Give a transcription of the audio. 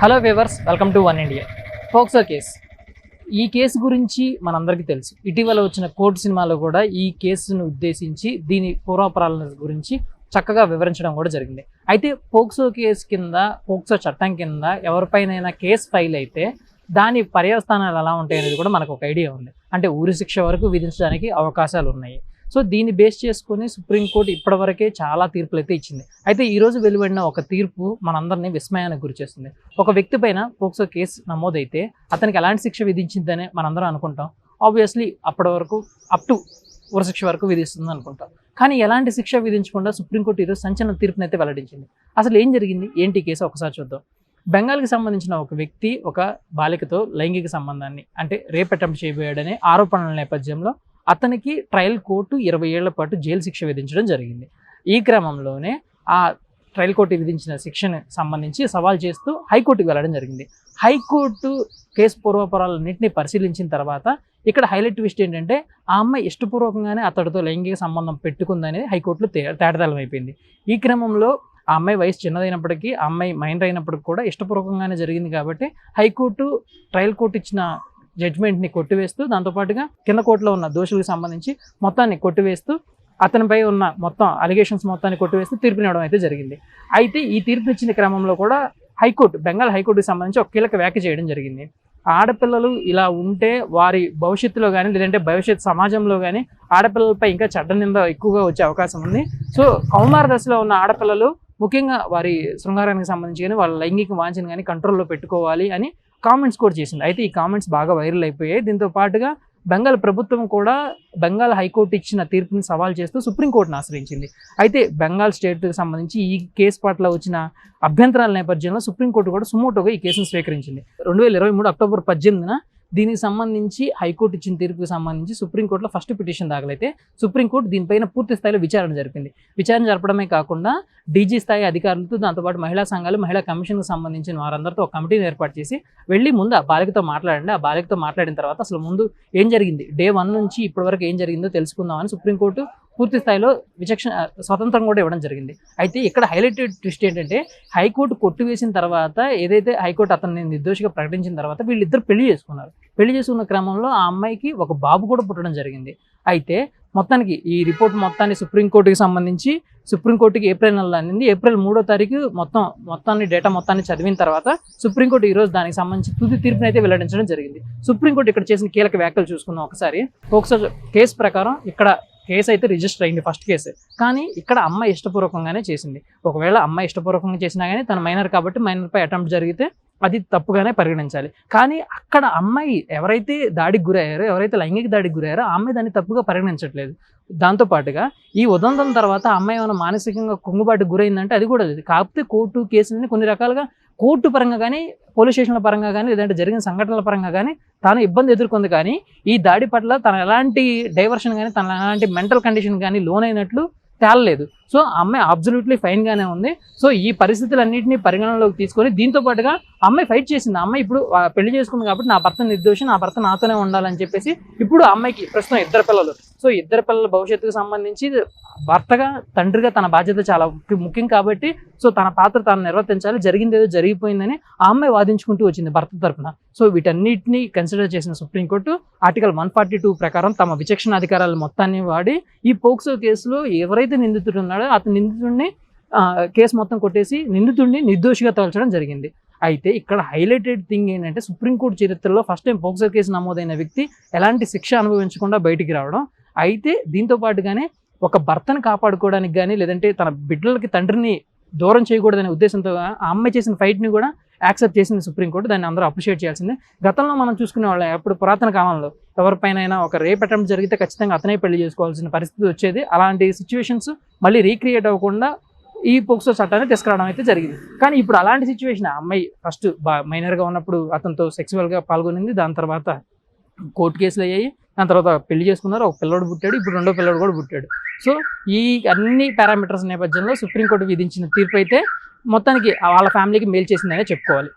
Hello viewers welcome to one India. POCSO case. ఈ case గురించి మనందరికీ తెలుసు. ఇటీవల వచ్చిన కోర్టు సినిమాలో కూడా ఈ కేసును ఉద్దేశించి దీని పూర్వాపరాల గురించి చక్కగా వివరించడం కూడా జరిగింది. అయితే పోక్సో కేసు కింద పోక్సో చట్టం కింద ఎవరిపైనైనా కేసు ఫైల్ అయితే దాని పర్యవస్థానాలు ఎలా ఉంటాయి అనేది కూడా మనకు ఒక ఐడియా ఉంది. అంటే ఊరి శిక్ష వరకు విధించడానికి అవకాశాలు ఉన్నాయి. సో దీన్ని బేస్ చేసుకొని సుప్రీంకోర్టు ఇప్పటివరకే చాలా తీర్పులు అయితే ఇచ్చింది. అయితే ఈరోజు వెలువడిన ఒక తీర్పు మనందరినీ విస్మయానికి గురిచేస్తుంది ఒక వ్యక్తి పైన పోక్సో కేసు నమోదైతే అతనికి ఎలాంటి శిక్ష విధించిందని మనందరం అనుకుంటాం. ఆబ్వియస్లీ అప్పటి వరకు అప్ టు ఉరశిక్ష వరకు విధిస్తుంది అనుకుంటాం. కానీ ఎలాంటి శిక్ష విధించకుండా సుప్రీంకోర్టు ఈరోజు సంచలన తీర్పునైతే వెల్లడించింది. అసలు ఏం జరిగింది? ఏంటి కేసు? ఒకసారి చూద్దాం. బెంగాల్కి సంబంధించిన ఒక వ్యక్తి ఒక బాలికతో లైంగిక సంబంధాన్ని అంటే రేప్ అటెంప్ట్ చేయబోయాడనే ఆరోపణల నేపథ్యంలో అతనికి ట్రయల్ కోర్టు ఇరవై ఏళ్ళ పాటు జైలు శిక్ష విధించడం జరిగింది. ఈ క్రమంలోనే ఆ ట్రయల్ కోర్టు విధించిన శిక్షను సంబంధించి సవాల్ చేస్తూ హైకోర్టుకి వెళ్ళడం జరిగింది. హైకోర్టు కేసు పూర్వపరాలన్నింటినీ పరిశీలించిన తర్వాత ఇక్కడ హైలైట్ ట్విస్ట్ ఏంటంటే ఆ అమ్మాయి ఇష్టపూర్వకంగానే అతడితో లైంగిక సంబంధం పెట్టుకుందనేది హైకోర్టులో తే అయిపోయింది ఈ క్రమంలో ఆ అమ్మాయి వయసు చిన్నదైనప్పటికీ ఆ అమ్మాయి మైండ్ అయినప్పటికీ కూడా ఇష్టపూర్వకంగానే జరిగింది కాబట్టి హైకోర్టు ట్రయల్ కోర్టు ఇచ్చిన జడ్జ్మెంట్ని కొట్టివేస్తూ దాంతోపాటుగా కింద కోర్టులో ఉన్న దోషులకు సంబంధించి మొత్తాన్ని కొట్టివేస్తూ అతనిపై ఉన్న మొత్తం అలిగేషన్స్ మొత్తాన్ని కొట్టివేస్తూ తీర్పునివ్వడం అయితే జరిగింది. అయితే ఈ తీర్పు ఇచ్చిన క్రమంలో కూడా హైకోర్టు బెంగాల్ హైకోర్టుకి సంబంధించి ఒక కీలక వ్యాఖ్య చేయడం జరిగింది. ఆడపిల్లలు ఇలా ఉంటే వారి భవిష్యత్తులో కానీ లేదంటే భవిష్యత్ సమాజంలో కానీ ఆడపిల్లలపై ఇంకా చెడ్డ నింద ఎక్కువగా వచ్చే అవకాశం ఉంది. సో కౌమార దశలో ఉన్న ఆడపిల్లలు ముఖ్యంగా వారి శృంగారానికి సంబంధించి కానీ వాళ్ళ లైంగిక వాంఛను కానీ కంట్రోల్లో పెట్టుకోవాలి అని కామెంట్స్ కూడా చేసింది. అయితే ఈ కామెంట్స్ బాగా వైరల్ అయిపోయాయి. దీంతో పాటుగా బెంగాల్ ప్రభుత్వం కూడా బెంగాల్ హైకోర్టు ఇచ్చిన తీర్పుని సవాల్ చేస్తూ సుప్రీంకోర్టును ఆశ్రయించింది. అయితే బెంగాల్ స్టేట్కి సంబంధించి ఈ కేసు పట్ల వచ్చిన అభ్యంతరాల నేపథ్యంలో సుప్రీంకోర్టు కూడా సుమోటోగా ఈ కేసును స్వీకరించింది. రెండు వేల ఇరవై మూడు అక్టోబర్ పద్దెనిమిదిన దీనికి సంబంధించి హైకోర్టు ఇచ్చిన తీర్పుకి సంబంధించి సుప్రీంకోర్టులో ఫస్ట్ పిటిషన్ దాఖలైతే సుప్రీంకోర్టు దీనిపైన పూర్తి స్థాయిలో విచారణ జరిపింది. విచారణ జరపడమే కాకుండా డీజీ స్థాయి అధికారులతో దాంతోపాటు మహిళా సంఘాలు మహిళా కమిషన్కి సంబంధించిన వారందరితో ఒక కమిటీని ఏర్పాటు చేసి వెళ్ళి ముందు ఆ బాలికతో మాట్లాడండి. ఆ బాలికతో మాట్లాడిన తర్వాత అసలు ముందు ఏం జరిగింది? డే వన్ నుంచి ఇప్పటివరకు ఏం జరిగిందో తెలుసుకుందామని సుప్రీంకోర్టు పూర్తి స్థాయిలో విచక్షణ స్వతంత్రం కూడా ఇవ్వడం జరిగింది. అయితే ఇక్కడ హైలైటెడ్ ట్విస్ట్ ఏంటంటే హైకోర్టు కొట్టివేసిన తర్వాత ఏదైతే హైకోర్టు అతన్ని నిర్దోషిగా ప్రకటించిన తర్వాత వీళ్ళిద్దరు పెళ్ళి చేసుకున్నారు. పెళ్ళి చేసుకున్న క్రమంలో ఆ అమ్మాయికి ఒక బాబు కూడా పుట్టడం జరిగింది. అయితే మొత్తానికి ఈ రిపోర్ట్ మొత్తాన్ని సుప్రీంకోర్టుకి సంబంధించి సుప్రీంకోర్టుకి ఏప్రిల్ నెలలో అందింది. ఏప్రిల్ మూడో తారీఖు మొత్తం మొత్తాన్ని డేటా మొత్తాన్ని చదివిన తర్వాత సుప్రీంకోర్టు ఈ రోజు దానికి సంబంధించి తుది తీర్పుని అయితే వెల్లడించడం జరిగింది. సుప్రీంకోర్టు ఇక్కడ చేసిన కీలక వ్యాఖ్యలు చూసుకుందాం ఒకసారి. ఒకసారి కేసు ప్రకారం ఇక్కడ కేసు అయితే రిజిస్టర్ అయింది ఫస్ట్ కేసు. కానీ ఇక్కడ అమ్మాయి ఇష్టపూర్వకంగానే చేసింది. ఒకవేళ అమ్మాయి ఇష్టపూర్వకంగా చేసినా కానీ తన మైనర్ కాబట్టి మైనర్పై అటెంప్ట్ జరిగితే అది తప్పుగానే పరిగణించాలి. కానీ అక్కడ అమ్మాయి ఎవరైతే దాడికి గురయ్యారో ఎవరైతే లైంగిక దాడికి గురయ్యారో ఆ అమ్మాయి దాన్ని తప్పుగా పరిగణించట్లేదు. దాంతోపాటుగా ఈ ఉదంతం తర్వాత అమ్మాయి ఏమైనా మానసికంగా కుంగుబాటుకు గురైందంటే అది కూడా లేదు. కాకపోతే కోర్టు కేసులని కొన్ని రకాలుగా కోర్టు పరంగా కానీ పోలీస్ స్టేషన్ల పరంగా కానీ లేదంటే జరిగిన సంఘటనల పరంగా కానీ తాను ఇబ్బంది ఎదుర్కొంది కానీ ఈ దాడి పట్ల తన ఎలాంటి డైవర్షన్ కానీ తన ఎలాంటి మెంటల్ కండిషన్ కానీ లోనైనట్లు తేలలేదు. సో అమ్మాయి అబ్జల్యూట్లీ ఫైన్గానే ఉంది. సో ఈ పరిస్థితులన్నింటినీ పరిగణనలోకి తీసుకొని దీంతో పాటుగా అమ్మాయి ఫైట్ చేసింది. ఆ అమ్మాయి ఇప్పుడు పెళ్ళి చేసుకుంది కాబట్టి నా భర్త నిర్దోషి నా భర్త నాతోనే ఉండాలని చెప్పేసి ఇప్పుడు అమ్మాయికి ప్రస్తుతం ఇద్దరు పిల్లలు. సో ఇద్దరు పిల్లల భవిష్యత్తుకు సంబంధించి భర్తగా తండ్రిగా తన బాధ్యత చాలా ముఖ్య- ముఖ్యం కాబట్టి సో తన పాత్ర తాను నిర్వర్తించాలి. జరిగింది ఏదో జరిగిపోయిందని ఆ అమ్మాయి వాదించుకుంటూ వచ్చింది భర్త తరపున. సో వీటన్నిటిని కన్సిడర్ చేసిన supreme court article one forty two ప్రకారం తమ విచక్షణ అధికారాలు మొత్తాన్ని వాడి ఈ పోక్సో కేసులో ఎవరైతే నిందితుడు ఉన్నాడో అతని నిందితుడిని కేసు మొత్తం కొట్టేసి నిందితుడిని నిర్దోషిగా తలచడం జరిగింది. అయితే ఇక్కడ హైలైటెడ్ థింగ్ ఏంటంటే సుప్రీంకోర్టు చరిత్రలో ఫస్ట్ టైం పోక్సో కేసు నమోదైన వ్యక్తి ఎలాంటి శిక్ష అనుభవించకుండా బయటికి రావడం. అయితే దీంతో పాటుగానే ఒక భర్తను కాపాడుకోవడానికి కానీ లేదంటే తన బిడ్డలకి తండ్రిని దూరం చేయకూడదనే ఉద్దేశంతో ఆ అమ్మాయి చేసిన ఫైట్ని కూడా యాక్సెప్ట్ చేసింది సుప్రీంకోర్టు దాన్ని అందరూ అప్రిషియేట్ చేయాల్సిందే. గతంలో మనం చూసుకునే వాళ్ళం ఎప్పుడు పురాతన కాలంలో ఎవరిపైన ఒక రేప్ అటెంప్ట్ జరిగితే ఖచ్చితంగా అతనే పెళ్ళి చేసుకోవాల్సిన పరిస్థితి వచ్చేది. అలాంటి సిచ్యువేషన్స్ మళ్ళీ రీక్రియేట్ అవ్వకుండా ఈ పోక్సో చట్టాన్ని తీసుకురావడం అయితే జరిగింది. కానీ ఇప్పుడు అలాంటి సిచ్యువేషన్ అమ్మాయి ఫస్ట్ బా మైనర్గా ఉన్నప్పుడు అతనితో సెక్సువల్గా పాల్గొనింది దాని తర్వాత కోర్టు కేసులు అయ్యాయి. దాని తర్వాత పెళ్ళి చేసుకున్నారు. ఒక పిల్లడు పుట్టాడు. ఇప్పుడు రెండో పిల్లడు కూడా పుట్టాడు. సో ఈ అన్ని పారామీటర్స్ నేపథ్యంలో సుప్రీంకోర్టు విధించిన తీర్పు అయితే మొత్తానికి వాళ్ళ ఫ్యామిలీకి మేలు చేసిందనే చెప్పుకోవాలి.